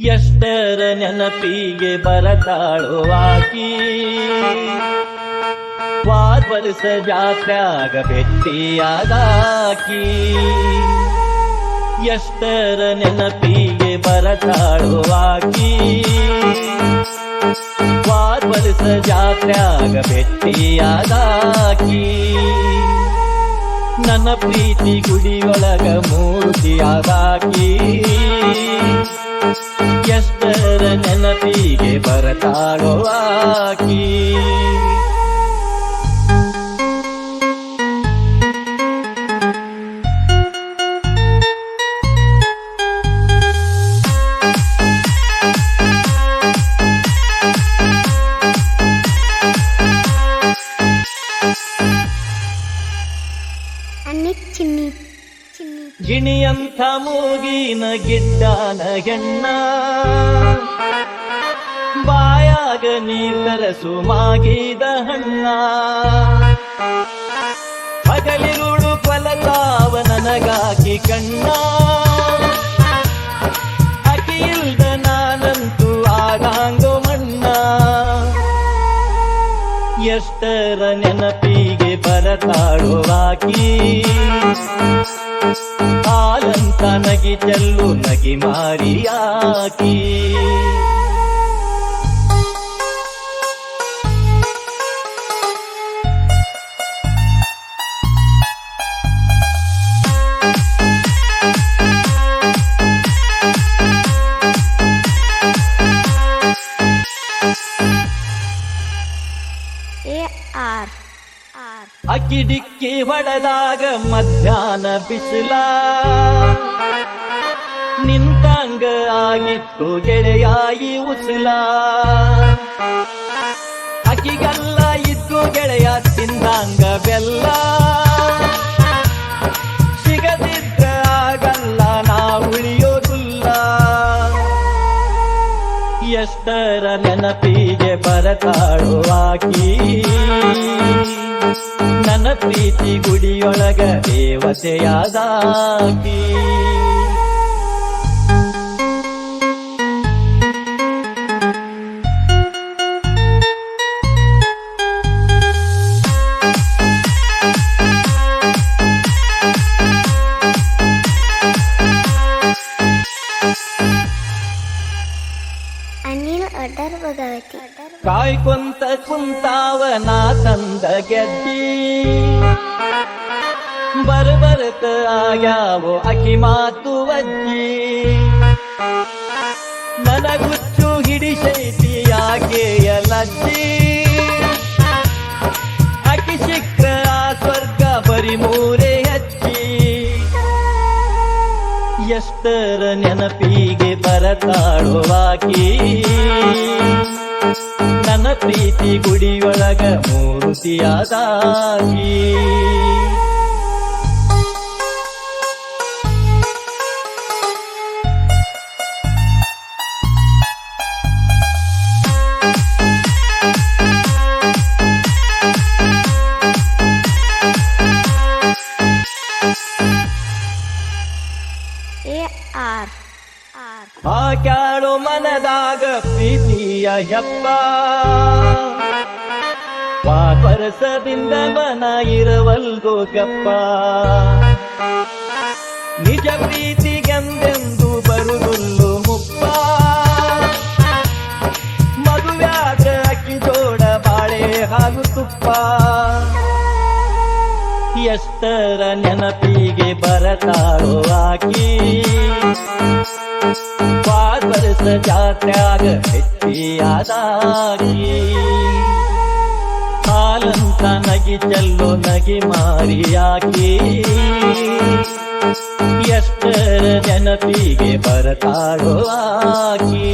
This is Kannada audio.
ಎಷ್ಟರ ನೆನಪಿಗೆ ಬರತಾಳೋ ಆಕಿ. ವಾದ ವರ್ಷ ಜಾತ್ರ್ಯಾಗ ಭೆಟ್ಟಿಯಾದಾಕಿ ಎಷ್ಟರ ನೆನಪಿಗೆ ಬರತಾಳೋ ಆಕಿ. ವಾದ ವರ್ಷ ಜಾತ್ರ್ಯಾಗ ಭೆಟ್ಟಿಯಾದಾಕಿ ನನ್ನ ಪ್ರೀತಿ ಗುಡಿಯೊಳಗ ಮೂರ್ತಿಯಾದಾಕಿ. ಎಷ್ಟರ ನೆನಪಿಗೆ ಬರತಾಳೋ ಗಿಣಿಯಂಥ ಮೂಗಿನ ಗಿಡ್ಡನ ಹೆಣ್ಣ ಬಾಯಾಗ ನೀ ಕರಸು ಮಾಗಿದ ಹಣ್ಣ. ಹಗಲಿರುಳು ಫಲತಾವ ನನಗಾಗಿ ಕಣ್ಣ. ಅಕಿಯಿಲ್ದ ನಾನಂತೂ ಆಗಾಂಗೋ ಮಣ್ಣ. ಎಷ್ಟರ ನೆನಪಿಗೆ ಬರತಾಳು ಆಕಿ ಹಾಲಂತ ನಗಿ ಚೆಲ್ಲು ನಗಿ ಮಾರಿಯಾಕಿ ಅಕ್ಕಿ ಡಿಕ್ಕಿ ಹೊಡೆದಾಗ ಮಧ್ಯಾಹ್ನ ಬಿಸಿಲ. ನಿಂತಂಗ ಆಗಿತ್ತು ಗೆಳೆಯಾಯಿ ಉಸಿಲ. ಅಕ್ಕಿಗಲ್ಲ ಇತ್ತು ಗೆಳೆಯ ತಿಂದಂಗ ಬೆಲ್ಲ. ಎಷ್ಟರ ನೆನಪಿಗೆ ಬರತಾಳುವಾಕಿ ನನ್ನ ಪ್ರೀತಿ ಗುಡಿಯೊಳಗ ದೇವತೆಯಾದಾಕಿ ಭಗವತಿ ಕಾಯ್ ಕಾಯ್ಕೊಂತ ಕುಂತಾವ ನಾ ತಂದ ಗೆದ್ದಿ. ಬರ್ಬರ್ತ ಆಗ್ಯಾವೋ ಅಕಿ ಮಾತು ಅಜ್ಜಿ ನನಗುಚ್ಚು ಹಿಡಿಸೈತಿ ಯಾಕೆಯ ಲಜ್ಜಿ ಎಷ್ಟರ ನೆನಪಿಗೆ ಬರತಾಳು ಆಕಿ. ನನ್ನ ಪ್ರೀತಿ ಗುಡಿಯೊಳಗ ಮೂರ್ತಿಯಾದಾಗಿ ಆರ್ ಕ್ಯಾಳು ಮನದಾಗ ಪ್ರೀತಿಯ ಹೆಪ್ಪ ಪಾಪರಸದಿಂದ ಮನ ಇರವಲ್ಗೋ ಗಪ್ಪ. ನಿಜ ಪ್ರೀತಿಗೆಂದೆಂದು ಎಷ್ಟರ ನೆನಪಿಗೆ ಬರತಾಳೋ ಆಕಿ? ಪಾರ್ವರಸ ಜಾತ್ಯಾಗ ಹೆಚ್ಚಿಯಾದಾಗಿ ಹಾಲಂತ ನಗಿ ಚೆಲ್ಲೋ ನಗಿ ಮಾರಿಯಾಕಿ ಎಷ್ಟರ ನೆನಪಿಗೆ ಬರತಾಳೋ ಆಕಿ?